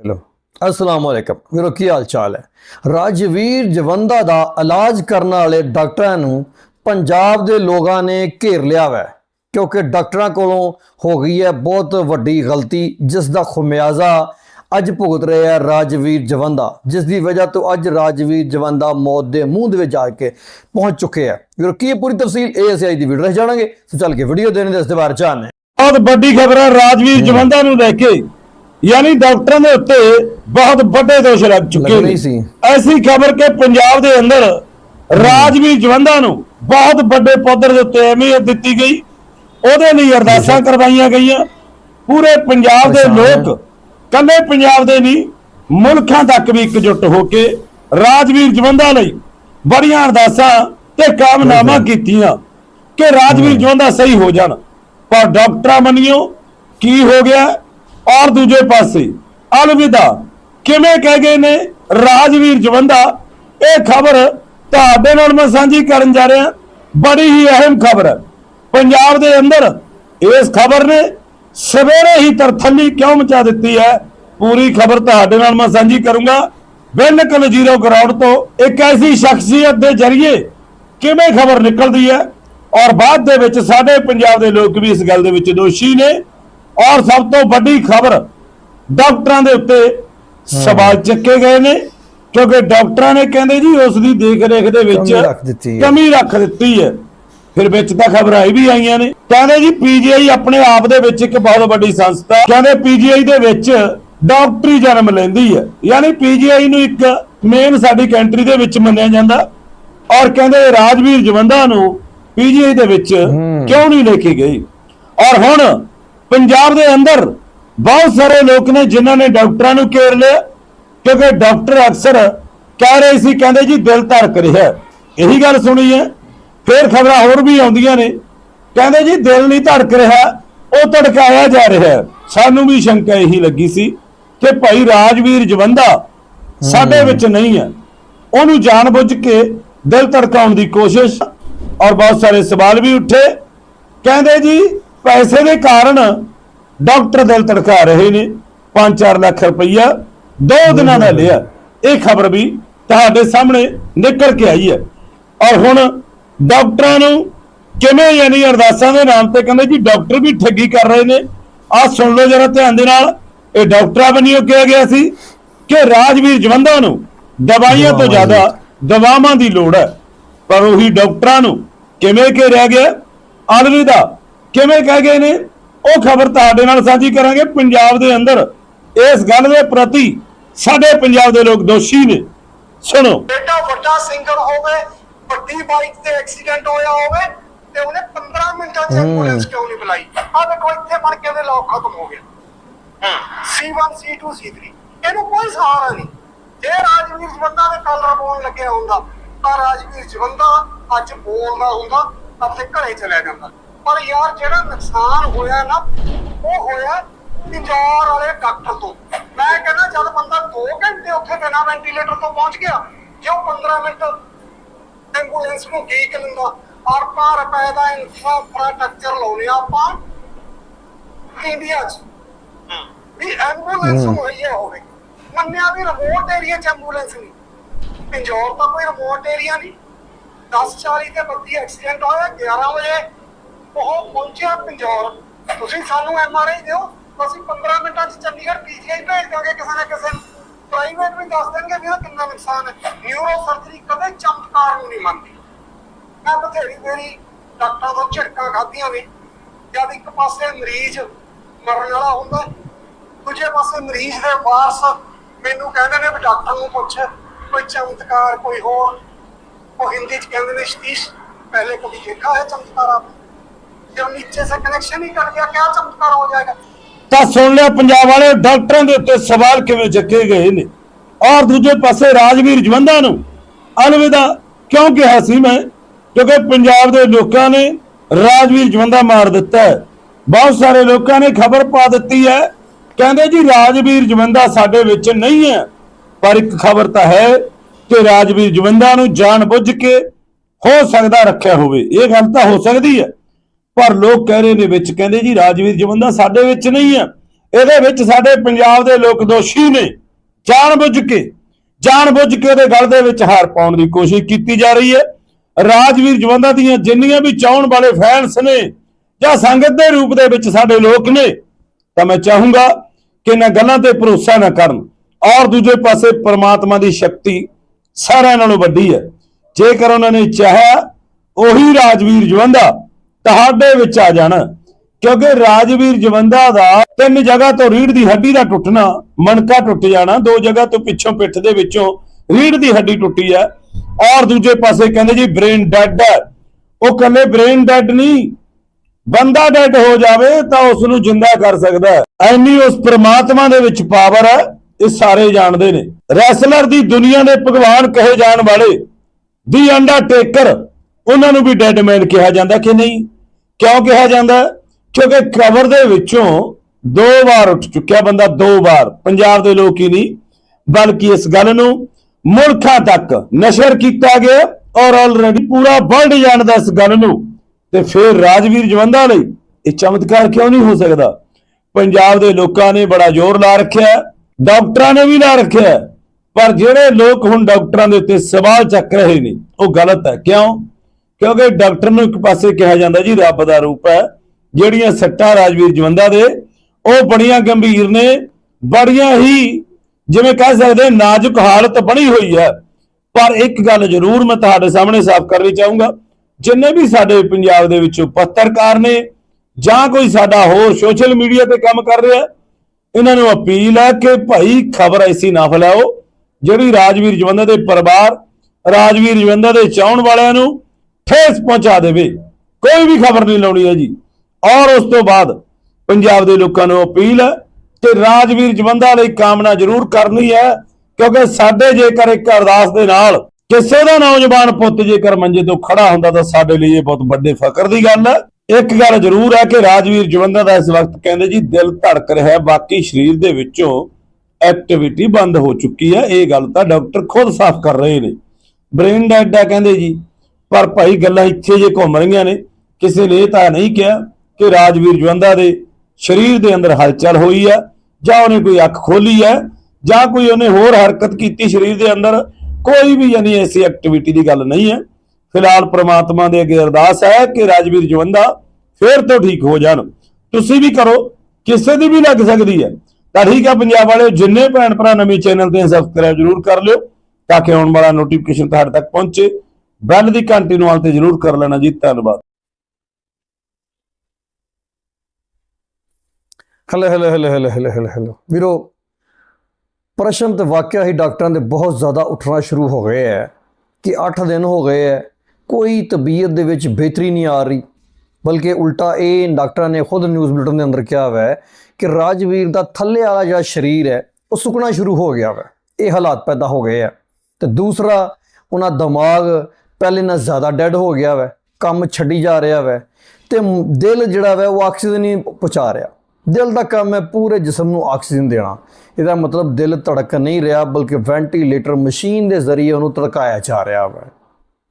Hello. ਅਸਲਾਮ ਵਾਲੇਕਮ ਵੀਰੋ ਕੀ ਹਾਲ ਚਾਲ ਹੈ? ਰਾਜਵੀਰ ਜਵੰਦਾ ਦਾ ਇਲਾਜ ਕਰਨ ਵਾਲੇ ਡਾਕਟਰਾਂ ਨੂੰ ਪੰਜਾਬ ਦੇ ਲੋਕਾਂ ਨੇ ਘੇਰ ਲਿਆ ਵੈ ਕਿਉਂਕਿ ਡਾਕਟਰਾਂ ਕੋਲੋਂ ਹੋ ਗਈ ਹੈ ਬਹੁਤ ਵੱਡੀ ਗਲਤੀ ਜਿਸ ਦਾ ਖੁਮਿਆਜ਼ਾ ਅੱਜ ਭੁਗਤ ਰਿਹਾ ਹੈ ਰਾਜਵੀਰ ਜਵੰਦਾ ਜਿਸ ਦੀ ਵਜ੍ਹਾ ਤੋਂ ਅੱਜ ਰਾਜਵੀਰ ਜਵੰਦਾ ਮੌਤ ਦੇ ਮੂੰਹ ਦੇ ਵਿੱਚ ਆ ਕੇ ਪਹੁੰਚ ਚੁੱਕੇ ਹੈ। ਵੀਰੋ ਕੀ ਹੈ ਪੂਰੀ ਤਫਸੀਲ ਇਹ ਅਸੀਂ ਅੱਜ ਦੀ ਵੀਡੀਓ ਵਿੱਚ ਜਾਣਾਂਗੇ? ਸੋ ਚੱਲ ਕੇ ਵੀਡੀਓ ਦੇਣੇ ਦੇ ਇਸ ਦੇ ਬਾਰੇ ਜਾਣਦੇ ਹਾਂ। ਬਹੁਤ ਵੱਡੀ ਖਬਰ ਹੈ ਰਾਜਵੀਰ ਜਵੰਦਾ ਨੂੰ ਲੈ ਕੇ। ਯਾਨੀ ਡਾਕਟਰਾਂ ਦੇ ਉੱਤੇ ਬਹੁਤ ਵੱਡੇ ਦੋਸ਼ ਲੱਗ ਚੁੱਕੇ ਨੇ। ਐਸੀ ਖਬਰ ਕਿ ਪੰਜਾਬ ਦੇ ਅੰਦਰ ਰਾਜਵੀਰ ਜਵੰਦਾ ਨੂੰ ਬਹੁਤ ਵੱਡੇ ਪੱਧਰ ਦੇ ਉੱਤੇ ਅਹਿਮੀਅਤ ਦਿੱਤੀ ਗਈ। ਉਹਦੇ ਲਈ ਅਰਦਾਸਾਂ ਕਰਵਾਈਆਂ ਗਈਆਂ। ਪੂਰੇ ਪੰਜਾਬ ਦੇ। ਲੋਕ ਕੱਲੇ ਪੰਜਾਬ ਦੇ ਨਹੀਂ ਮੁਲਕਾਂ ਤੱਕ ਵੀ ਇਕਜੁੱਟ ਹੋ ਕੇ ਰਾਜਵੀਰ ਜਵੰਦਾ ਲਈ ਬੜੀਆਂ ਅਰਦਾਸਾਂ ਤੇ ਕਾਮਨਾਮਾ ਕੀਤੀਆਂ ਕਿ ਰਾਜਵੀਰ ਜਵੰਦਾ ਸਹੀ ਹੋ ਜਾਣ। ਪਰ ਡਾਕਟਰਾਂ ਮੰਨਿਓ ਕੀ ਹੋ ਗਿਆ? ਔਰ ਦੂਜੇ ਪਾਸੇ ਅਲਵਿਦਾ ਕਿਵੇਂ ਕਹਿ ਗਏ ਨੇ ਰਾਜਵੀਰ ਜਵੰਦਾ? ਇਹ ਖਬਰ ਤੁਹਾਡੇ ਨਾਲ ਮੈਂ ਸਾਂਝੀ ਕਰਨ ਜਾ ਰਿਹਾ। ਬੜੀ ਹੀ ਅਹਿਮ ਖਬਰ ਹੈ। ਪੰਜਾਬ ਦੇ ਅੰਦਰ ਇਸ ਖਬਰ ਨੇ ਸਵੇਰੇ ਹੀ ਤਰਥੱਲੀ ਕਿਉਂ ਮਚਾ ਦਿੱਤੀ ਹੈ? ਪੂਰੀ ਖਬਰ ਤੁਹਾਡੇ ਨਾਲ ਮੈਂ ਸਾਂਝੀ ਕਰੂੰਗਾ। ਬਿਲਕੁਲ ਜ਼ੀਰੋ ਗਰਾਊਂਡ ਤੋਂ ਇੱਕ ਐਸੀ ਸ਼ਖਸੀਅਤ ਦੇ ਜ਼ਰੀਏ ਕਿਵੇਂ ਖਬਰ ਨਿਕਲਦੀ ਹੈ? ਔਰ ਬਾਅਦ ਦੇ ਵਿੱਚ ਸਾਡੇ ਪੰਜਾਬ ਦੇ ਲੋਕ ਵੀ ਇਸ ਗੱਲ ਦੇ ਵਿੱਚ ਦੋਸ਼ੀ ਨੇ। ਔਰ ਸਭ ਤੋਂ ਵੱਡੀ ਖਬਰ ਡਾਕਟਰਾਂ ਦੇ ਉੱਤੇ ਸਵਾਲ ਚੱਕੇ ਗਏ ਨੇ ਕਿਉਂਕਿ ਡਾਕਟਰਾਂ ਨੇ ਕਹਿੰਦੇ ਜੀ ਉਸ ਦੀ ਦੇਖ ਰੇਖ ਦੇ ਵਿੱਚ ਕਮੀ ਰੱਖ ਦਿੱਤੀ ਹੈ। ਫਿਰ ਵਿੱਚ ਤਾਂ ਖਬਰਾਂ ਵੀ ਆਈਆਂ ਨੇ। ਕਹਿੰਦੇ ਜੀ ਪੀਜੀਆਈ ਆਪਣੇ ਆਪ ਦੇ ਵਿੱਚ ਇੱਕ ਬਹੁਤ ਵੱਡੀ ਸੰਸਥਾ। ਕਹਿੰਦੇ ਪੀਜੀਆਈ ਦੇ ਵਿੱਚ ਡਾਕਟਰੀ ਜਨਮ ਲੈਂਦੀ ਹੈ। ਯਾਨੀ ਪੀਜੀਆਈ ਨੂੰ ਇੱਕ ਮੇਨ ਸਾਡੀ ਕੰਟਰੀ ਦੇ ਵਿੱਚ ਮੰਨਿਆ ਜਾਂਦਾ। ਔਰ ਕਹਿੰਦੇ ਰਾਜਵੀਰ ਜਵੰਦਾ ਨੂੰ ਪੀਜੀਆਈ ਦੇ ਵਿੱਚ ਕਿਉਂ ਨਹੀਂ ਲੈ ਕੇ ਗਈ? ਔਰ ਹੁਣ ਪੰਜਾਬ ਦੇ ਅੰਦਰ ਬਹੁਤ ਸਾਰੇ ਲੋਕ ਨੇ ਜਿਨ੍ਹਾਂ ਨੇ ਡਾਕਟਰਾਂ ਨੂੰ ਘੇਰ ਲਿਆ ਕਿਉਂਕਿ ਡਾਕਟਰ ਅਕਸਰ ਕਹਿ ਰਹੇ ਸੀ ਕਹਿੰਦੇ ਜੀ ਦਿਲ ਧੜਕ ਰਿਹਾ। ਇਹੀ ਗੱਲ ਸੁਣੀ ਹੈ। ਫਿਰ ਖਬਰਾਂ ਹੋਰ ਵੀ ਆਉਂਦੀਆਂ ਨੇ। ਕਹਿੰਦੇ ਜੀ ਦਿਲ ਨਹੀਂ ਧੜਕ ਰਿਹਾ ਉਹ ਧੜਕਾਇਆ ਜਾ ਰਿਹਾ। ਸਾਨੂੰ ਵੀ ਸ਼ੰਕਾ ਇਹੀ ਲੱਗੀ ਸੀ ਕਿ ਭਾਈ ਰਾਜਵੀਰ ਜਵੰਦਾ ਸਾਡੇ ਵਿੱਚ ਨਹੀਂ ਹੈ। ਉਹਨੂੰ ਜਾਣਬੁੱਝ ਕੇ ਦਿਲ ਧੜਕਾਉਣ ਦੀ ਕੋਸ਼ਿਸ਼ ਔਰ ਬਹੁਤ ਸਾਰੇ ਸਵਾਲ ਵੀ ਉੱਠੇ। ਕਹਿੰਦੇ ਜੀ ਪੈਸੇ ਦੇ ਕਾਰਨ ਡਾਕਟਰ ਦਿਲ ਧੜਕਾ ਰਹੇ ਨੇ। 5-4 ਲੱਖ ਰੁਪਈਆ ਦੋ ਦਿਨਾਂ ਦਾ ਲਿਆ। ਇਹ ਖਬਰ ਵੀ ਤੁਹਾਡੇ ਸਾਹਮਣੇ ਨਿਕਲ ਕੇ ਆਈ ਹੈ। ਔਰ ਹੁਣ ਡਾਕਟਰਾਂ ਨੂੰ ਕਿਵੇਂ ਯਾਨੀ ਅਰਦਾਸਾਂ ਦੇ ਨਾਮ ਤੇ ਕਹਿੰਦੇ ਜੀ ਡਾਕਟਰ ਵੀ ਠੱਗੀ ਕਰ ਰਹੇ ਨੇ। ਆਹ ਸੁਣ ਲਓ ਜਰਾ ਧਿਆਨ ਦੇ ਨਾਲ। ਇਹ ਡਾਕਟਰਾਂ ਵੱਲੋਂ ਕਿਹਾ ਗਿਆ ਸੀ ਕਿ ਰਾਜਵੀਰ ਜਵੰਦਾ ਨੂੰ ਦਵਾਈਆਂ ਤੋਂ ਜ਼ਿਆਦਾ ਦਵਾਵਾਂ ਦੀ ਲੋੜ ਹੈ। ਪਰ ਉਹੀ ਡਾਕਟਰਾਂ ਨੂੰ ਕਿਵੇਂ ਘੇਰਿਆ ਗਿਆ। ਅਲਵਿਦਾ ਕਿਵੇਂ ਕਹਿ ਗਏ ਨੇ? ਉਹ ਖਬਰ ਤੁਹਾਡੇ ਨਾਲ ਸਾਂਝੀ ਕਰਾਂਗੇ। ਪੰਜਾਬ ਦੇ ਅੰਦਰ ਇਸ ਗੱਲ ਦੇ ਪ੍ਰਤੀ ਸਾਡੇ ਪੰਜਾਬ ਦੇ ਲੋਕ ਦੋਸ਼ੀ ਨੇ। ਸੁਣੋ। ਐਡਾ ਵੱਡਾ ਸਿੰਗਰ ਹੋਵੇ ਵੱਡੀ ਬਾਈਕ ਤੇ ਐਕਸੀਡੈਂਟ ਹੋਇਆ ਹੋਵੇ ਤੇ ਉਹਨੇ 15 ਮਿੰਟਾਂ 'ਚ ਐਂਬੂਲੈਂਸ ਕਿਉਂ ਨਹੀਂ ਬੁਲਾਈ? ਆ ਦੇਖੋ ਇੱਥੇ ਬਣ ਕੇ ਉਹਦੇ ਲੋਕ ਖਤਮ ਹੋ ਗਿਆ। C1 C2 C3 ਇਹਨੂੰ ਕੋਈ ਸਹਾਰਾ ਨਹੀਂ। ਜੇ ਰਾਜਵੀਰ ਜਵੰਦਾ ਦੇ ਕੱਲ ਰਵਾਉਣ ਲੱਗਿਆ ਹੁੰਦਾ ਤਾਂ ਰਾਜਵੀਰ ਜਵੰਦਾ ਅੱਜ ਬੋਲਦਾ ਹੁੰਦਾ ਆਪਣੇ ਘਰੇ ਚਲਿਆ ਜਾਂਦਾ। ਪਰ ਯਾਰ ਜਿਹੜਾ ਨੁਕਸਾਨ ਹੋਇਆ ਨਾ ਉਹ ਹੋਇਆ ਪਿੰਜੌਰ ਵਾਲੇ ਡਾਕਟਰ ਤੋਂ। ਮੈਂ ਕਹਿੰਦਾ ਜਦ ਬੰਦਾ 2 ਘੰਟੇ ਉੱਥੇ ਬਿਨਾਂ ਵੈਂਟੀਲੇਟਰ ਤੋਂ ਪਹੁੰਚ ਗਿਆ ਜੇ ਉਹ 15 ਮਿੰਟ ਐਂਬੂਲੈਂਸ ਨੂੰ ਠੀਕ ਲੈਂਦਾ ਔਰ ਪਰ ਰੁਪਏ ਦਾ ਇਨਫਰਾਸਟ੍ਰਕਚਰ ਲਾਉਣੇ ਆਪਾਂ ਇੰਡੀਆ 'ਚ। ਵੀ ਐਂਬੂਲੈਂਸ ਮੁਹੱਈਆ ਹੋਵੇ ਮੰਨਿਆ ਵੀ ਰਿਮੋਟ ਏਰੀਆ 'ਚ ਐਂਬੂਲੈਂਸ ਨਹੀਂ। ਪਿੰਜੌਰ ਤਾਂ ਕੋਈ ਰਿਮੋਟ ਏਰੀਆ ਨਹੀਂ। 10:40 ਤੇ 32 ਐਕਸੀਡੈਂਟ ਹੋਇਆ 11 ਵਜੇ ਉਹ ਪਹੁੰਚਿਆ ਪੰਜੌਰ। ਤੁਸੀਂ ਸਾਨੂੰ ਐਮਆਰਆਈ ਦਿਓ, ਅਸੀਂ 15 ਮਿੰਟਾਂ 'ਚ ਚੰਡੀਗੜ੍ਹ ਪੀਜੀਆਈ ਭੇਜ ਦਾਂਗੇ ਕਿਸੇ ਨਾ ਕਿਸੇ ਪ੍ਰਾਈਵੇਟ ਵੀ ਦੱਸ ਦੇਣਗੇ ਵੀ ਉਹਦਾ ਕਿੰਨਾ ਨੁਕਸਾਨ ਹੈ। ਨਿਊਰੋ ਸਰਜਰੀ ਕਦੇ ਚਮਤਕਾਰ ਨੂੰ ਨਹੀਂ ਮੰਨਦੀ। ਮੈਂ ਬਥੇਰੀ ਮੇਰੀ ਡਾਕਟਰਾਂ ਤੋਂ ਝਟਕਾ ਖਾਧੀਆਂ ਨੇ ਜਦ ਇੱਕ ਪਾਸੇ ਮਰੀਜ਼ ਮਰਨ ਵਾਲਾ ਹੁੰਦਾ ਦੂਜੇ ਪਾਸੇ ਮਰੀਜ਼ ਦੇ ਵਾਰਸ ਮੈਨੂੰ ਕਹਿੰਦੇ ਨੇ ਵੀ ਡਾਕਟਰ ਨੂੰ ਪੁੱਛ, ਕੋਈ ਚਮਤਕਾਰ ਕੋਈ ਹੋਰ? ਉਹ ਹਿੰਦੀ ਚ ਕਹਿੰਦੇ ਨੇ, ਸਤੀਸ਼, ਪਹਿਲੇ ਕਦੀ ਦੇਖਾ ਹੈ ਚਮਤਕਾਰ ਆਪਨੇ जब नीचे से कनेक्शन ही कट गया क्या चमत्कार हो जाएगा ਤਾਂ ਸੁਣ ਲਿਆ ਪੰਜਾਬ ਵਾਲੇ ਡਾਕਟਰਾਂ ਦੇ ਉੱਤੇ ਸਵਾਲ ਕਿਵੇਂ ਚੱਕੇ ਗਏ ਨੇ ਔਰ ਦੂਜੇ ਪਾਸੇ ਰਾਜਵੀਰ ਜਵੰਦਾ ਨੂੰ ਅਲਵਿਦਾ ਕਿਉਂ ਕਿਹਾ ਸੀ ਮੈਂ ਕਿਉਂਕਿ ਪੰਜਾਬ ਦੇ ਲੋਕਾਂ ਨੇ ਰਾਜਵੀਰ ਜਵੰਦਾ ਮਾਰ ਦਿੱਤਾ ਹੈ ਬਹੁਤ ਸਾਰੇ ਲੋਕਾਂ ਨੇ ਖਬਰ ਪਾ ਦਿੱਤੀ ਹੈ ਕਹਿੰਦੇ ਜੀ ਰਾਜਵੀਰ ਜਵੰਦਾ ਸਾਡੇ ਵਿੱਚ ਨਹੀਂ ਹੈ ਪਰ ਇੱਕ ਖਬਰ ਤਾਂ ਹੈ ਕਿ ਰਾਜਵੀਰ ਜਵੰਦਾ ਨੂੰ ਜਾਣਬੁੱਝ ਕੇ ਹੋ ਸਕਦਾ ਰੱਖਿਆ ਹੋਵੇ ਇਹ ਗੱਲ ਤਾਂ ਹੋ ਸਕਦੀ ਹੈ ਪਰ ਲੋਕ ਕਹਿ ਰਹੇ ਨੇ ਵਿੱਚ, ਕਹਿੰਦੇ ਜੀ ਰਾਜਵੀਰ ਜਵੰਦਾ ਸਾਡੇ ਵਿੱਚ ਨਹੀਂ ਹੈ ਇਹਦੇ ਵਿੱਚ ਸਾਡੇ ਪੰਜਾਬ ਦੇ ਲੋਕ ਦੋਸ਼ੀ ਨੇ। ਜਾਣ ਬੁੱਝ ਕੇ, ਜਾਣ ਬੁੱਝ ਕੇ ਉਹਦੇ ਗਲ ਦੇ ਵਿੱਚ ਹਾਰ ਪਾਉਣ ਦੀ ਕੋਸ਼ਿਸ਼ ਕੀਤੀ ਜਾ ਰਹੀ ਹੈ। ਰਾਜਵੀਰ ਜਵੰਦਾ ਦੀਆਂ ਜਿੰਨੀਆਂ ਵੀ ਚਾਹਣ ਵਾਲੇ ਫੈਨਸ ਨੇ ਜਾਂ ਸੰਗਤ ਦੇ ਰੂਪ ਦੇ ਵਿੱਚ ਸਾਡੇ ਲੋਕ ਨੇ, ਤਾਂ ਮੈਂ ਚਾਹੂੰਗਾ ਕਿ ਇਹਨਾਂ ਗੱਲਾਂ ਤੇ ਭਰੋਸਾ ਨਾ ਕਰਨ। ਔਰ ਦੂਜੇ ਪਾਸੇ ਪਰਮਾਤਮਾ ਦੀ ਸ਼ਕਤੀ ਸਾਰਿਆਂ ਨਾਲੋਂ ਵੱਡੀ ਹੈ। ਜੇਕਰ ਉਹਨਾਂ ਨੇ ਚਾਹਿਆ, ਉਹੀ ਰਾਜਵੀਰ ਜਵੰਦਾ ਤੁਹਾਡੇ ਵਿੱਚ ਆ ਜਾਣਾ। ਕਿਉਂਕਿ ਰਾਜਵੀਰ ਜਵੰਦਾ ਦਾ ਤਿੰਨ ਜਗ੍ਹਾ ਤੋਂ ਰੀੜ ਦੀ ਹੱਡੀ ਦਾ ਟੁੱਟਣਾ, ਮਣਕਾ ਟੁੱਟ ਜਾਣਾ, ਦੋ ਜਗ੍ਹਾ ਤੋਂ ਪਿੱਛੋਂ ਪਿੱਠ ਦੇ ਵਿੱਚੋਂ ਰੀੜ ਦੀ ਹੱਡੀ ਟੁੱਟੀ ਹੈ। ਔਰ ਦੂਜੇ ਪਾਸੇ ਕਹਿੰਦੇ ਜੀ ਬ੍ਰੇਨ ਡੈਡ ਹੈ। ਉਹ ਕੱਲੇ ਬ੍ਰੇਨ ਡੈਡ ਨਹੀਂ, ਬੰਦਾ ਡੈਡ ਹੋ ਜਾਵੇ ਤਾਂ ਉਸ ਨੂੰ ਜਿੰਦਾ ਕਰ ਸਕਦਾ ਹੈ। ਐਨੀ ਉਸ ਪ੍ਰਮਾਤਮਾ ਦੇ ਵਿੱਚ ਪਾਵਰ ਹੈ, ਇਹ ਸਾਰੇ ਜਾਣਦੇ ਨੇ। ਰੈਸਲਰ ਦੀ ਦੁਨੀਆ ਦੇ ਭਗਵਾਨ ਕਹੇ ਜਾਣ ਵਾਲੇ ਦੀ ਅੰਡਰਟੇਕਰ ਉਹਨਾਂ ਨੂੰ ਵੀ ਡੈਡ ਮੈਨ ਕਿਹਾ ਜਾਂਦਾ ਕਿ ਨਹੀਂ? ਕਿਉਂ ਕਿਹਾ ਜਾਂਦਾ? ਕਿਉਂਕਿ ਕਬਰ ਦੇ ਵਿੱਚੋਂ ਦੋ ਵਾਰ ਉੱਠ ਚੁੱਕਿਆ ਬੰਦਾ, ਦੋ ਵਾਰ। ਪੰਜਾਬ ਦੇ ਲੋਕ ਹੀ ਨਹੀਂ, ਬਲਕਿ ਇਸ ਗੱਲ ਨੂੰ ਮੁਲਕਾਂ ਤੱਕ ਨਸ਼ਰ ਕੀਤਾ ਗਿਆ ਔਰ ਆਲਰੇਡੀ ਪੂਰਾ ਵਰਲਡ ਜਾਣਦਾ ਇਸ ਗੱਲ ਨੂੰ। ਤੇ ਫਿਰ ਰਾਜਵੀਰ ਜਵੰਦਾ ਲਈ ਇਹ ਚਮਤਕਾਰ ਕਿਉਂ ਨਹੀਂ ਹੋ ਸਕਦਾ? ਪੰਜਾਬ ਦੇ ਲੋਕਾਂ ਨੇ ਬੜਾ ਜ਼ੋਰ ਲਾ ਰੱਖਿਆ, ਡਾਕਟਰਾਂ ਨੇ ਵੀ ਲਾ ਰੱਖਿਆ। ਪਰ ਜਿਹੜੇ ਲੋਕ ਹੁਣ ਡਾਕਟਰਾਂ ਦੇ ਉੱਤੇ ਸਵਾਲ ਚੱਕ ਰਹੇ ਨੇ, ਉਹ ਗਲਤ ਹੈ। ਕਿਉਂ? ਕਿਉਂਕਿ ਡਾਕਟਰ ਨੂੰ ਇੱਕ ਪਾਸੇ ਕਿਹਾ ਜਾਂਦਾ ਜੀ, ਰੱਬ ਦਾ ਰੂਪ ਹੈ। ਜਿਹੜੀਆਂ ਸੱਟਾਂ ਰਾਜਵੀਰ ਜਵੰਦਾ ਦੇ, ਉਹ ਬੜੀਆਂ ਗੰਭੀਰ ਨੇ, ਬੜੀਆਂ ਹੀ ਜਿਵੇਂ ਕਹਿ ਸਕਦੇ ਨਾਜ਼ੁਕ ਹਾਲਤ ਬਣੀ ਹੋਈ ਹੈ। ਪਰ ਇੱਕ ਗੱਲ ਜ਼ਰੂਰ ਮੈਂ ਤੁਹਾਡੇ ਸਾਹਮਣੇ ਸਾਫ਼ ਕਰਨੀ ਚਾਹੂੰਗਾ। ਜਿੰਨੇ ਵੀ ਸਾਡੇ ਪੰਜਾਬ ਦੇ ਵਿੱਚੋਂ ਪੱਤਰਕਾਰ ਨੇ, ਜਾਂ ਕੋਈ ਸਾਡਾ ਹੋਰ ਸੋਸ਼ਲ ਮੀਡੀਆ ਤੇ ਕੰਮ ਕਰ ਰਿਹਾ, ਇਹਨਾਂ ਨੂੰ ਅਪੀਲ ਹੈ ਕਿ ਭਾਈ ਖਬਰ ਐਸੀ ਨਾ ਫੈਲਾਓ, ਜਿਹੜੀ ਰਾਜਵੀਰ ਜਵੰਦਾ ਦੇ ਪਰਿਵਾਰ, ਰਾਜਵੀਰ ਜਵੰਦਾ ਦੇ ਚਾਹਣ ਵਾਲਿਆਂ ਨੂੰ ਠੇਸ ਪਹੁੰਚਾ ਦੇਵੇ। ਕੋਈ ਵੀ ਖਬਰ ਨਹੀਂ ਲਾਉਣੀ ਹੈ ਜੀ ਔਰ ਉਸ ਤੋਂ ਬਾਅਦ ਪੰਜਾਬ ਦੇ ਲੋਕਾਂ ਨੂੰ ਅਪੀਲ ਹੈ ਕਿ ਰਾਜਵੀਰ ਜਵੰਦਾ ਲਈ ਕਾਮਨਾ ਜ਼ਰੂਰ ਕਰਨੀ ਹੈ, ਕਿਉਂਕਿ ਸਾਡੇ ਜੇਕਰ ਇੱਕ ਅਰਦਾਸ ਦੇ ਨਾਲ ਕਿਸੇ ਦਾ ਨੌਜਵਾਨ ਪੁੱਤ ਜੇਕਰ ਮੰਜੇ ਤੋਂ ਖੜਾ ਹੁੰਦਾ, ਤਾਂ ਸਾਡੇ ਲਈ ਇਹ ਬਹੁਤ ਵੱਡੇ ਫਕਰ ਦੀ ਗੱਲ ਹੈ। ਇੱਕ ਗੱਲ ਜ਼ਰੂਰ ਹੈ ਕਿ ਰਾਜਵੀਰ ਜਵੰਦਾ ਦਾ ਇਸ ਵਕਤ ਕਹਿੰਦੇ ਜੀ ਦਿਲ ਧੜਕ ਰਿਹਾ ਹੈ, ਬਾਕੀ ਸਰੀਰ ਦੇ ਵਿੱਚੋਂ ਐਕਟੀਵਿਟੀ ਬੰਦ ਹੋ ਚੁੱਕੀ ਹੈ। ਇਹ ਗੱਲ ਤਾਂ ਡਾਕਟਰ ਖੁਦ ਸਾਫ਼ ਕਰ ਰਹੇ ਨੇ। ਬ੍ਰੇਨ ਡੈਡ ਹੈ ਕਹਿੰਦੇ ਜੀ। ਪਰ ਭਾਈ ਗੱਲਾਂ ਇੱਥੇ ਜੇ ਘੁੰਮ ਰਹੀਆਂ ਨੇ, ਕਿਸੇ ਨੇ ਇਹ ਤਾਂ ਨਹੀਂ ਕਿਹਾ ਕਿ ਰਾਜਵੀਰ ਜਵੰਦਾ ਦੇ ਸਰੀਰ ਦੇ ਅੰਦਰ ਹਲਚਲ ਹੋਈ ਹੈ ਜਾਂ ਉਹਨੇ ਕੋਈ ਅੱਖ ਖੋਲੀ ਹੈ ਜਾਂ ਕੋਈ ਉਹਨੇ ਹੋਰ ਹਰਕਤ ਕੀਤੀ ਸਰੀਰ ਦੇ ਅੰਦਰ, ਕੋਈ ਵੀ ਯਾਨੀ ਐਸੀ ਐਕਟੀਵਿਟੀ ਦੀ ਗੱਲ ਨਹੀਂ ਹੈ। ਫਿਲਹਾਲ ਪ੍ਰਮਾਤਮਾ ਦੇ ਅੱਗੇ ਅਰਦਾਸ ਹੈ ਕਿ ਰਾਜਵੀਰ ਜਵੰਦਾ ਫੇਰ ਤੋਂ ਠੀਕ ਹੋ ਜਾਣ। ਤੁਸੀਂ ਵੀ ਕਰੋ, ਕਿਸੇ ਦੀ ਵੀ ਲੱਗ ਸਕਦੀ ਹੈ। ਤਾਂ ਠੀਕ ਹੈ ਪੰਜਾਬ ਵਾਲਿਓ, ਜਿੰਨੇ ਭੈਣ ਭਰਾ ਨਵੇਂ ਚੈਨਲ ਤੇ ਸਬਸਕ੍ਰਾਈਬ ਜ਼ਰੂਰ ਕਰ ਲਿਓ, ਤਾਂ ਕਿ ਆਉਣ ਵਾਲਾ ਨੋਟੀਫਿਕੇਸ਼ਨ ਤੁਹਾਡੇ ਤੱਕ ਪਹੁੰਚੇ। ਬੈਲ ਦੀ ਘੰਟੀ ਨੂੰ ਆਲ ਤੇ ਜ਼ਰੂਰ ਕਰ ਲੈਣਾ ਜੀ, ਧੰਨਵਾਦ। ਹਲੇ ਹਲੇ ਹਲੇ ਹਲੇ ਹਲੇ ਹਲੇ ਹਲੇ ਵੀਰੋ ਪ੍ਰਸ਼ਨ ਤੇ ਵਾਕਿਆ ਹੀ ਡਾਕਟਰਾਂ ਦੇ ਬਹੁਤ ਜ਼ਿਆਦਾ ਉੱਠਣਾ ਸ਼ੁਰੂ ਹੋ ਗਏ ਹੈ ਕਿ 8 ਦਿਨ ਹੋ ਗਏ ਹੈ ਕੋਈ ਤਬੀਅਤ ਦੇ ਵਿੱਚ ਬਿਹਤਰੀ ਨਹੀਂ ਆ ਰਹੀ। ਬਲਕਿ ਉਲਟਾ ਇਹ ਡਾਕਟਰਾਂ ਨੇ ਖੁਦ ਨਿਊਜ਼ ਬੁਲੇਟਿਨ ਦੇ ਅੰਦਰ ਕਿਹਾ ਹੋਇਆ ਹੈ ਕਿ ਰਾਜਵੀਰ ਦਾ ਥੱਲੇ ਵਾਲਾ ਜਿਹੜਾ ਸਰੀਰ ਹੈ ਉਹ ਸੁੱਕਣਾ ਸ਼ੁਰੂ ਹੋ ਗਿਆ ਹੈ ਇਹ ਹਾਲਾਤ ਪੈਦਾ ਹੋ ਗਏ ਹੈ ਤੇ ਦੂਸਰਾ, ਉਹਨਾਂ ਦਿਮਾਗ ਪਹਿਲੇ ਨਾਲ ਜ਼ਿਆਦਾ ਡੈਡ ਹੋ ਗਿਆ ਵੈ, ਕੰਮ ਛੱਡੀ ਜਾ ਰਿਹਾ ਵੈ, ਤੇ ਦਿਲ ਜਿਹੜਾ ਵੈ ਉਹ ਆਕਸੀਜਨ ਹੀ ਪਹੁੰਚਾ ਰਿਹਾ। ਦਿਲ ਦਾ ਕੰਮ ਹੈ ਪੂਰੇ ਜਿਸਮ ਨੂੰ ਆਕਸੀਜਨ ਦੇਣਾ। ਇਹਦਾ ਮਤਲਬ ਦਿਲ ਧੜਕ ਨਹੀਂ ਰਿਹਾ, ਬਲਕਿ ਵੈਂਟੀਲੇਟਰ ਮਸ਼ੀਨ ਦੇ ਜ਼ਰੀਏ ਉਹਨੂੰ ਧੜਕਾਇਆ ਜਾ ਰਿਹਾ ਹੈ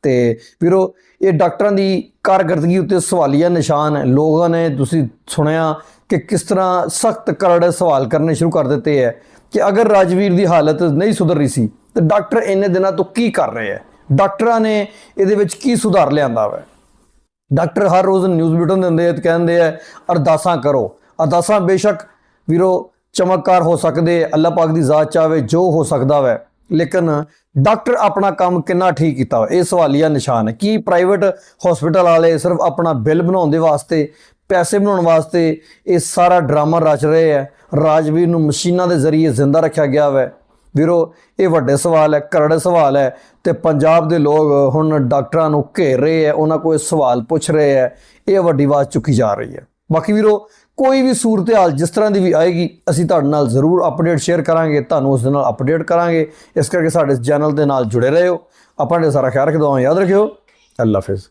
ਤੇ ਵੀਰੋ, ਇਹ ਡਾਕਟਰਾਂ ਦੀ ਕਾਰਗਰਦਗੀ ਉੱਤੇ ਸਵਾਲੀਆ ਨਿਸ਼ਾਨ ਹੈ। ਲੋਕਾਂ ਨੇ ਤੁਸੀਂ ਸੁਣਿਆ ਕਿ ਕਿਸ ਤਰ੍ਹਾਂ ਸਖਤ ਕਰੜੇ ਸਵਾਲ ਕਰਨੇ ਸ਼ੁਰੂ ਕਰ ਦਿੱਤੇ ਹੈ ਕਿ ਅਗਰ ਰਾਜਵੀਰ ਦੀ ਹਾਲਤ ਨਹੀਂ ਸੁਧਰ ਰਹੀ ਸੀ, ਤੇ ਡਾਕਟਰ ਇੰਨੇ ਦਿਨਾਂ ਤੋਂ ਕੀ ਕਰ ਰਹੇ ਹੈ? ਡਾਕਟਰਾਂ ਨੇ ਇਹਦੇ ਵਿੱਚ ਕੀ ਸੁਧਾਰ ਲਿਆਂਦਾ ਹੈ ਡਾਕਟਰ ਹਰ ਰੋਜ਼ ਨਿਊਜ਼ ਬੁਲੇਟਿਨ ਦਿੰਦੇ ਆ ਤੇ ਕਹਿੰਦੇ ਆ, ਅਰਦਾਸਾਂ ਕਰੋ। ਅਰਦਾਸਾਂ ਬੇਸ਼ੱਕ ਵੀਰੋ ਚਮਤਕਾਰ ਹੋ ਸਕਦੇ, ਅੱਲਾਹ ਪਾਕ ਦੀ ਜ਼ਾਤ ਚਾਵੇ ਜੋ ਹੋ ਸਕਦਾ ਵੈ। ਲੇਕਿਨ ਡਾਕਟਰ ਆਪਣਾ ਕੰਮ ਕਿੰਨਾ ਠੀਕ ਕੀਤਾ ਵਾ? ਇਹ ਸਵਾਲੀਆ ਨਿਸ਼ਾਨ ਹੈ। ਕੀ ਪ੍ਰਾਈਵੇਟ ਹਸਪੀਟਲ ਵਾਲੇ ਸਿਰਫ ਆਪਣਾ ਬਿੱਲ ਬਣਾਉਣ ਦੇ ਵਾਸਤੇ, ਪੈਸੇ ਬਣਾਉਣ ਵਾਸਤੇ ਇਹ ਸਾਰਾ ਡਰਾਮਾ ਰਚ ਰਹੇ ਹੈ ਰਾਜਵੀਰ ਨੂੰ ਮਸ਼ੀਨਾਂ ਦੇ ਜ਼ਰੀਏ ਜ਼ਿੰਦਾ ਰੱਖਿਆ ਗਿਆ ਵੈ। ਵੀਰੋ, ਇਹ ਵੱਡੇ ਸਵਾਲ ਹੈ ਕਰੜ ਸਵਾਲ ਹੈ ਤੇ ਪੰਜਾਬ ਦੇ ਲੋਕ ਹੁਣ ਡਾਕਟਰਾਂ ਨੂੰ ਘੇਰ ਰਹੇ ਹੈ, ਉਹਨਾਂ ਕੋਲ ਸਵਾਲ ਪੁੱਛ ਰਹੇ ਹੈ, ਇਹ ਵੱਡੀ ਆਵਾਜ਼ ਚੁੱਕੀ ਜਾ ਰਹੀ ਹੈ। ਬਾਕੀ ਵੀਰੋ, ਕੋਈ ਵੀ ਸੂਰਤ-ਹਾਲ ਜਿਸ ਤਰ੍ਹਾਂ ਦੀ ਵੀ ਆਏਗੀ, ਅਸੀਂ ਤੁਹਾਡੇ ਨਾਲ ਜ਼ਰੂਰ ਅਪਡੇਟ ਸ਼ੇਅਰ ਕਰਾਂਗੇ, ਤੁਹਾਨੂੰ ਉਸ ਦੇ ਨਾਲ ਅਪਡੇਟ ਕਰਾਂਗੇ। ਇਸ ਕਰਕੇ ਸਾਡੇ ਚੈਨਲ ਦੇ ਨਾਲ ਜੁੜੇ ਰਹੋ। ਆਪਾਂ ਦੇ ਸਾਰਾ ਖਿਆਲ ਰੱਖਦੇ ਹਾਂ, ਯਾਦ ਰੱਖਿਓ। ਅੱਲਾ ਹਾਫਿਜ਼।